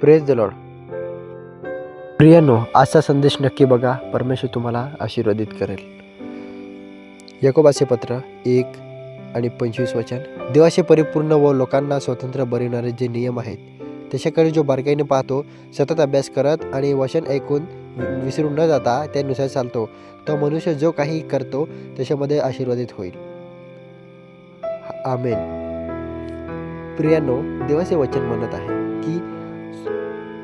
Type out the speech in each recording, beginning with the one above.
Praise the Lord प्रियानो असा संदेश नक्की बघा. परमेश्वर तुम्हाला आशीर्वादित करेल. यकोबाचे पत्र एक आणि पंचवीस वचन. देवाचे परिपूर्ण व लोकांना स्वतंत्र बनविणारे जे नियम आहेत त्याच्याकडे जो बारकाईने पाहतो सतत अभ्यास करत आणि वचन ऐकून विसरून न जाता त्यानुसार चालतो तो मनुष्य जो काही करतो त्याच्यामध्ये आशीर्वादित होईल. आमेन. प्रियानो देवाचे वचन म्हणत आहे की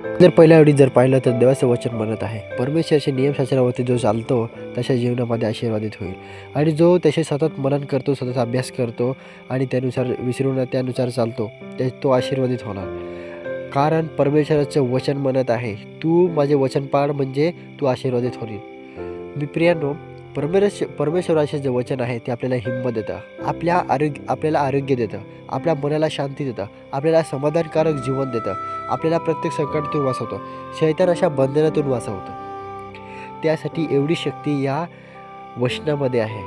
जर पहिल्या वेळी जर पाहिलं तर देवाचं वचन म्हणत आहे. परमेश्वराचे नियमशास्त्रावरती जो चालतो त्याच्या जीवनामध्ये आशीर्वादित होईल. आणि जो त्याचे सतत मनन करतो सतत अभ्यास करतो आणि त्यानुसार विसरून त्यानुसार चालतो त्या तो आशीर्वादित होणार. कारण परमेश्वराचं वचन म्हणत आहे तू माझे वचन पाळ म्हणजे तू आशीर्वादित होईल मी प्रियानो परमेश परमेश्वराचे जे वचन आहे ते आपल्याला हिंमत देतं. आपल्या आरोग्य आपल्याला आरोग्य देतं. आपल्या मनाला शांती देतं. आपल्याला समाधानकारक जीवन देतं. आपल्याला प्रत्येक संकटातून वाचवतं. शैतान अशा बंधनातून वाचवतं. त्यासाठी एवढी शक्ती या वचनामध्ये आहे.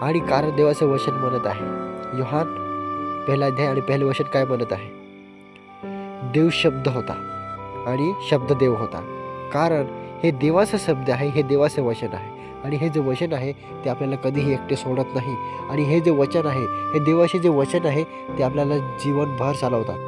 आणि कारण देवाचं वचन म्हणत आहे. योहान पहिला अध्याय आणि पहिलं वचन काय म्हणत आहे? देव शब्द होता आणि शब्द देव होता. कारण हे देवाचा शब्द आहे हे देवाचं वचन आहे. आणि हे जे वचन आहे ते आपल्याला कधीही एकटे सोडत नाही. आणि हे जे वचन आहे हे देवाचे जे वचन आहे ते आपल्याला जीवनभर चालवतात.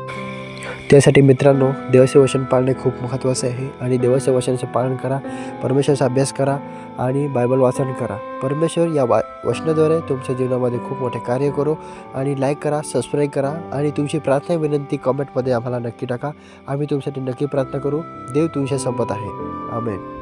त्यासाठी मित्रांनो देवाचे वचन पाळणे खूप महत्त्वाचे आहे. आणि देवाचे वचनाचं पालन करा परमेश्वराचा अभ्यास करा आणि बायबल वाचन करा. परमेश्वर या वा वचनाद्वारे तुमच्या जीवनामध्ये खूप मोठे कार्य करो आणि लाईक करा सबस्क्राईब करा आणि तुमची प्रार्थना विनंती कमेंटमध्ये आम्हाला नक्की टाका. आम्ही तुमच्यासाठी नक्की प्रार्थना करू. देव तुमच्या संपत आहे. आमेन